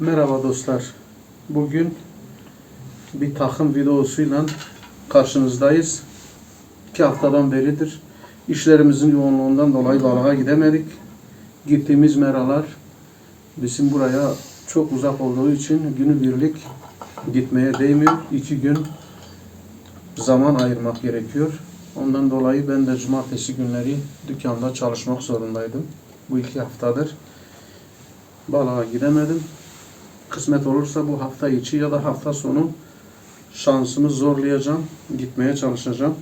Merhaba dostlar. Bugün bir takım videosuyla karşınızdayız. İki haftadan beridir işlerimizin yoğunluğundan dolayı balığa gidemedik. Gittiğimiz meralar bizim buraya çok uzak olduğu için günübirlik gitmeye değmiyor. İki gün zaman ayırmak gerekiyor. Ondan dolayı ben de cumartesi günleri dükkanda çalışmak zorundaydım. Bu iki haftadır balığa gidemedim. Kısmet olursa bu hafta içi ya da hafta sonu şansımı zorlayacağım. Gitmeye çalışacağım.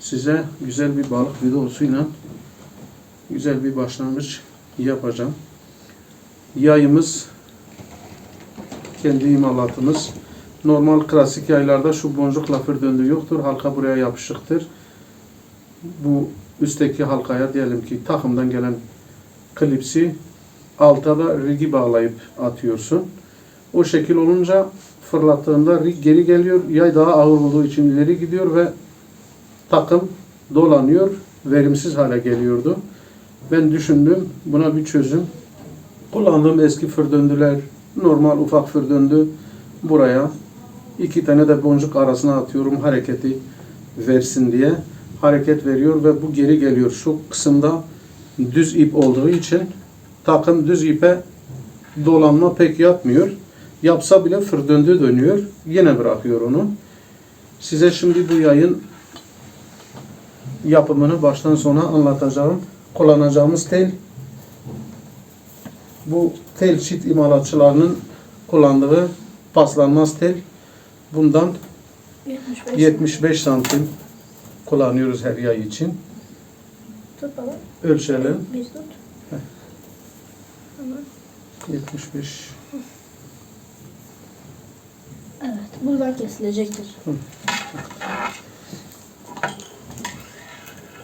Size güzel bir balık videosuyla güzel bir başlangıç yapacağım. Yayımız kendi imalatımız. Normal klasik yaylarda şu boncuk lafır döndü yoktur. Halka buraya yapışıktır. Bu üstteki halkaya diyelim ki takımdan gelen klipsi alta da rigi bağlayıp atıyorsun. O şekil olunca fırlattığında rig geri geliyor. Yay daha ağır olduğu için ileri gidiyor ve takım dolanıyor. Verimsiz hale geliyordu. Ben düşündüm buna bir çözüm. Kullandığım eski fır döndüler. Normal ufak fır döndü. Buraya iki tane de boncuk arasına atıyorum hareketi versin diye. Hareket veriyor ve bu geri geliyor. Şu kısımda düz ip olduğu için takım düz ipe dolanma pek yapmıyor. Yapsa bile fır döndü dönüyor. Yine bırakıyor onu. Size şimdi bu yayın yapımını baştan sona anlatacağım. Kullanacağımız tel bu tel çit imalatçılarının kullandığı paslanmaz tel. Bundan 75. 75 santim kullanıyoruz her yay için. Tut baba. Ölçelim. Bir tut. Tamam. 75 Evet. Buradan kesilecektir.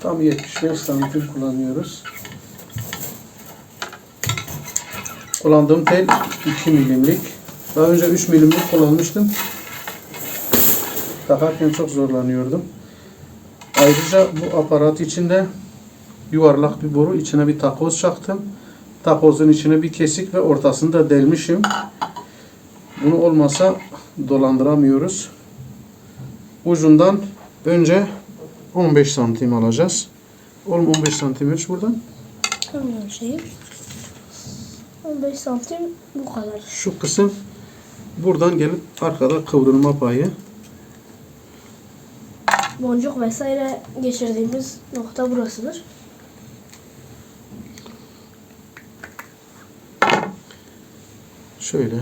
Tam 75 santim kullanıyoruz. Kullandığım tel 2 milimlik. Daha önce 3 milimlik kullanmıştım. Takarken çok zorlanıyordum. Ayrıca bu aparat içinde yuvarlak bir boru içine bir takoz çaktım. Takozun içine bir kesik ve ortasını da delmişim. Bunu olmasa dolandıramıyoruz. Ucundan önce 15 santim alacağız. Oğlum 15 santim ölç buradan. Tamam şeyi. 15 santim bu kadar. Şu kısım buradan gelip arkada kıvrılma payı. Boncuk vesaire geçirdiğimiz nokta burasıdır. Şöyle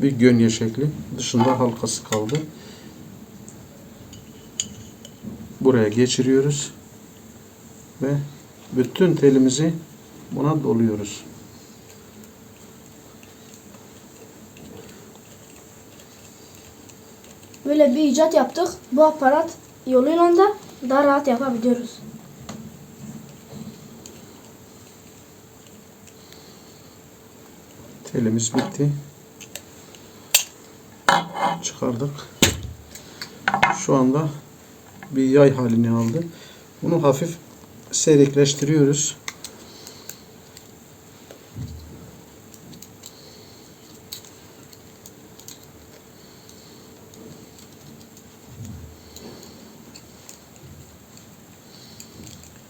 bir gönye şekli. Dışında halkası kaldı. Buraya geçiriyoruz. Ve bütün telimizi buna doluyoruz. Böyle bir icat yaptık. Bu aparat yoluyla da daha rahat yapabiliyoruz. Telimiz bitti. Çıkardık. Şu anda bir yay halini aldı. Bunu hafif seyrekleştiriyoruz.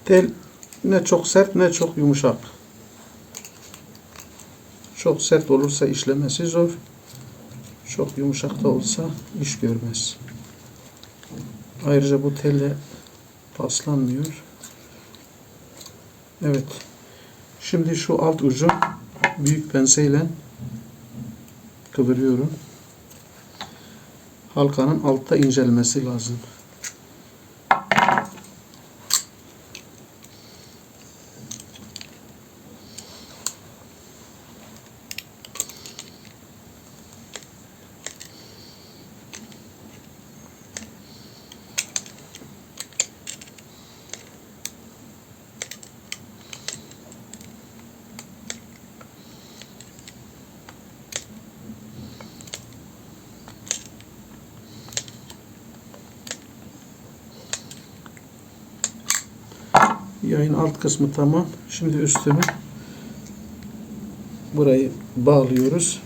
Tel ne çok sert ne çok yumuşak. Çok sert olursa işlemesi zor. Çok yumuşak da olsa iş görmez. Ayrıca bu telle paslanmıyor. Evet. Şimdi şu alt ucu büyük penseyle kıvırıyorum. Halkanın altta incelmesi lazım. yayın alt kısmı tamam. Şimdi üstünü burayı bağlıyoruz.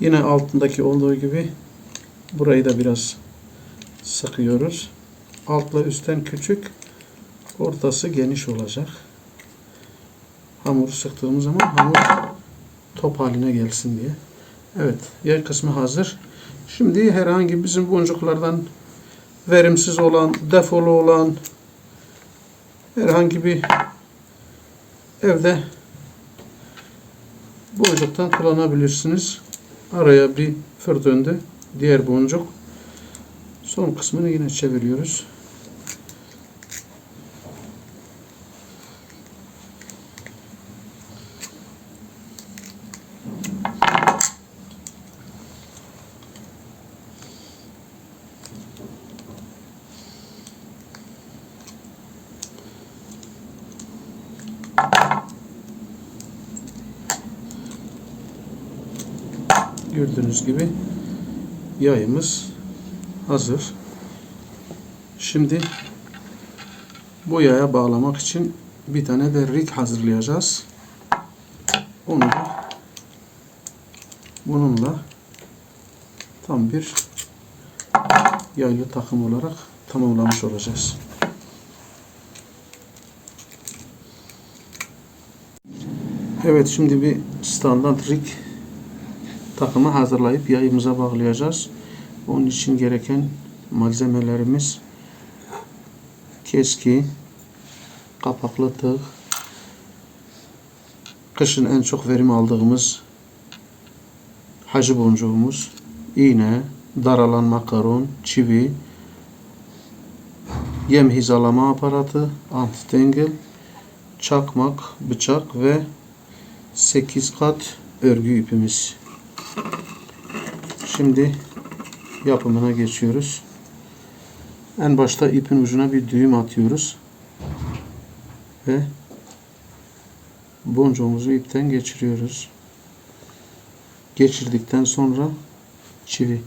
Yine altındaki olduğu gibi burayı da biraz sıkıyoruz. Altla üstten küçük, ortası geniş olacak. Hamuru sıktığımız zaman hamur top haline gelsin diye. Evet, yer kısmı hazır. Şimdi herhangi bizim boncuklardan verimsiz olan, defolu olan herhangi bir evde boncuktan kullanabilirsiniz. Araya bir fır. Diğer boncuk. Son kısmını yine çeviriyoruz. Gördüğünüz gibi yayımız hazır. Şimdi bu yaya bağlamak için bir tane de rig hazırlayacağız. Onu da bununla tam bir yaylı takım olarak tamamlamış olacağız. Evet şimdi bir standart rig takımı hazırlayıp yayımıza bağlayacağız. Onun için gereken malzemelerimiz keski, kapaklı tığ, kışın en çok verim aldığımız hacı boncuğumuz, iğne, daralan makaron, çivi, yem hizalama aparatı, antitengel, çakmak, bıçak ve 8 kat örgü ipimiz. Şimdi yapımına geçiyoruz. En başta ipin ucuna bir düğüm atıyoruz. Ve boncuğumuzu ipten geçiriyoruz. Geçirdikten sonra çivi.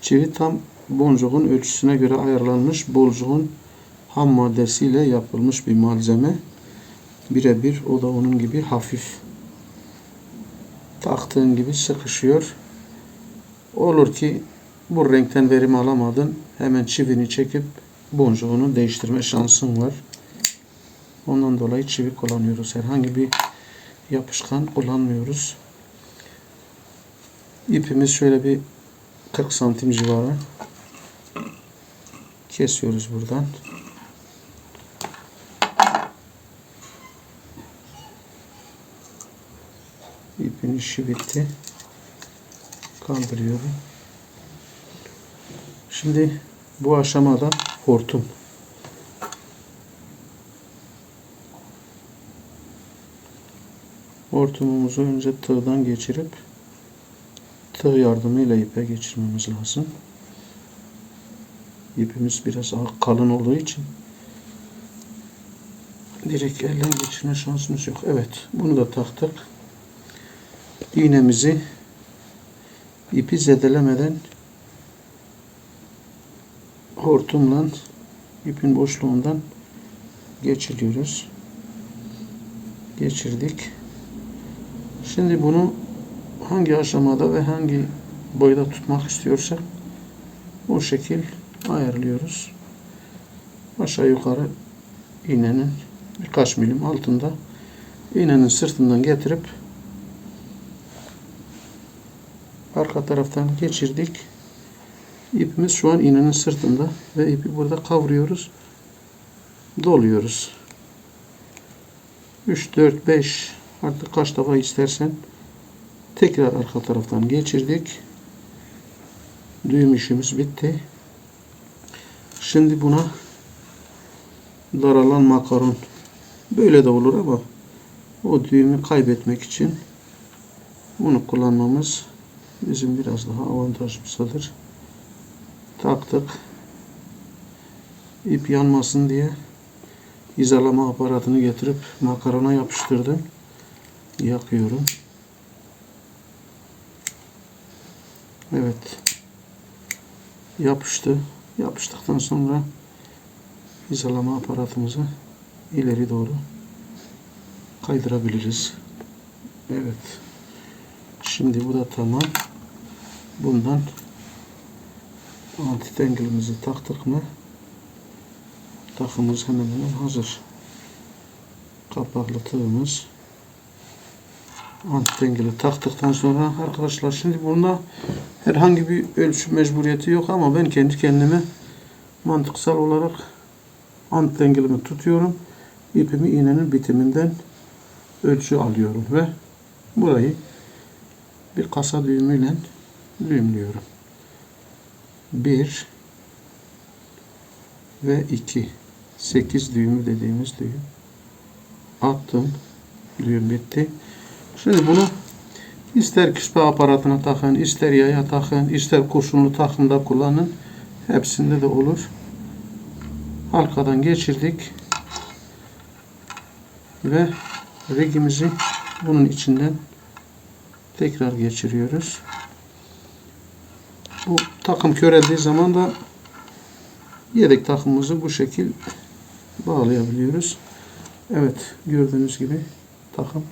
Çivi tam boncuğun ölçüsüne göre ayarlanmış boncuğun ham maddesiyle yapılmış bir malzeme. Birebir o da onun gibi hafif. Taktığın gibi sıkışıyor. Olur ki bu renkten verim alamadın. Hemen çivini çekip boncuğunu değiştirme şansın var. Ondan dolayı çivi kullanıyoruz. Herhangi bir yapışkan kullanmıyoruz. İpimiz şöyle bir 40 santim civarı. Kesiyoruz buradan. İpin işi bitti. Kaldırıyorum. Şimdi bu aşamada hortum. Hortumumuzu önce tığdan geçirip tığ yardımıyla ipe geçirmemiz lazım. İpimiz biraz kalın olduğu için direkt elden geçirme şansımız yok. Evet, bunu da taktık. İğnemizi ipi zedelemeden hortumla ipin boşluğundan geçiriyoruz. Geçirdik. Şimdi bunu hangi aşamada ve hangi boyda tutmak istiyorsak o şekil ayarlıyoruz. Aşağı yukarı iğnenin birkaç milim altında iğnenin sırtından getirip arka taraftan geçirdik. İpimiz şu an iğnenin sırtında ve ipi burada kavruyoruz. Doluyoruz. 3, 4, 5 artık kaç defa istersen tekrar arka taraftan geçirdik. Düğüm işimiz bitti. Şimdi buna daralan makaron böyle de olur ama o düğümü kaybetmek için bunu kullanmamız bizim biraz daha avantajımızdadır. Taktık. İp yanmasın diye hizalama aparatını getirip makarona yapıştırdım. Yakıyorum. Evet. Yapıştı. Yapıştıktan sonra hizalama aparatımızı ileri doğru kaydırabiliriz. Evet. Şimdi bu da tamam. bundan antitengelimizi taktık mı takımımız hemen hemen hazır. Kapaklı tığımız antitengeli taktıktan sonra arkadaşlar şimdi bunda herhangi bir ölçü mecburiyeti yok ama ben kendi kendime mantıksal olarak antitengelimi tutuyorum. İpimi iğnenin bitiminden ölçü alıyorum ve burayı bir kasa düğümüyle düğümlüyorum. 1 ve 2 8 düğümü dediğimiz düğüm. Attım. Düğüm bitti. Şimdi bunu ister küspe aparatına takın ister yaya takın ister kurşunlu takımda kullanın. Hepsinde de olur. Halkadan geçirdik. Ve rigimizi bunun içinden tekrar geçiriyoruz bu takım köreldiği zaman da yedek takımımızı bu şekil bağlayabiliyoruz. Evet gördüğünüz gibi takım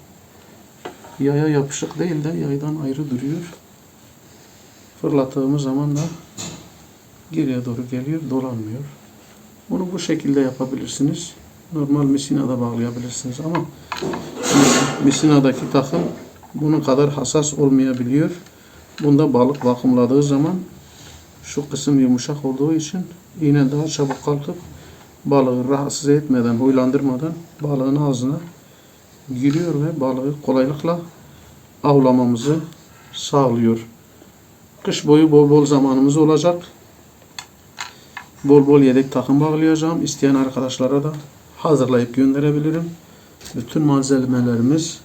yaya yapışık değil de yaydan ayrı duruyor. Fırlattığımız zaman da geriye doğru geliyor dolanmıyor. Bunu bu şekilde yapabilirsiniz. Normal misinada bağlayabilirsiniz ama misinadaki takım bunun kadar hassas olmayabiliyor. Bunda balık vakumladığı zaman şu kısım yumuşak olduğu için iğne daha çabuk kalkıp balığı rahatsız etmeden, huylandırmadan balığın ağzına giriyor ve balığı kolaylıkla avlamamızı sağlıyor. Kış boyu bol bol zamanımız olacak. Bol bol yedek takım bağlayacağım. İsteyen arkadaşlara da hazırlayıp gönderebilirim. Bütün malzemelerimiz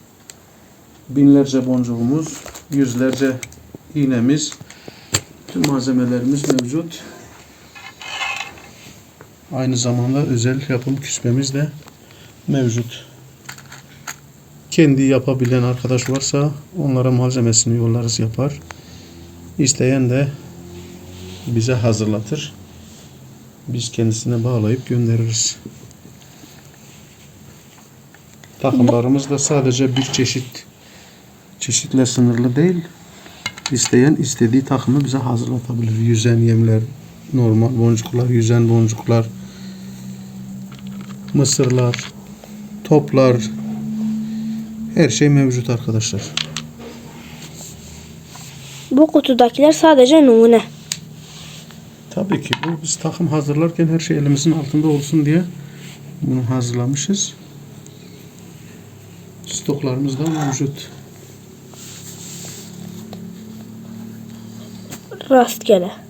binlerce boncuğumuz, yüzlerce iğnemiz, Tüm malzemelerimiz mevcut. Aynı zamanda özel yapım küspemiz de mevcut. Kendi yapabilen arkadaş varsa onlara malzemesini yollarız yapar. İsteyen de bize hazırlatır. Biz kendisine bağlayıp göndeririz. Takımlarımız da sadece bir çeşit çeşitle sınırlı değil. İsteyen istediği takımı bize hazırlatabilir. Yüzen yemler, normal boncuklar, yüzen boncuklar, mısırlar, toplar, her şey mevcut arkadaşlar. Bu kutudakiler sadece numune. Tabii ki bu biz takım hazırlarken her şey elimizin altında olsun diye bunu hazırlamışız. Stoklarımız da mevcut. Rastgele.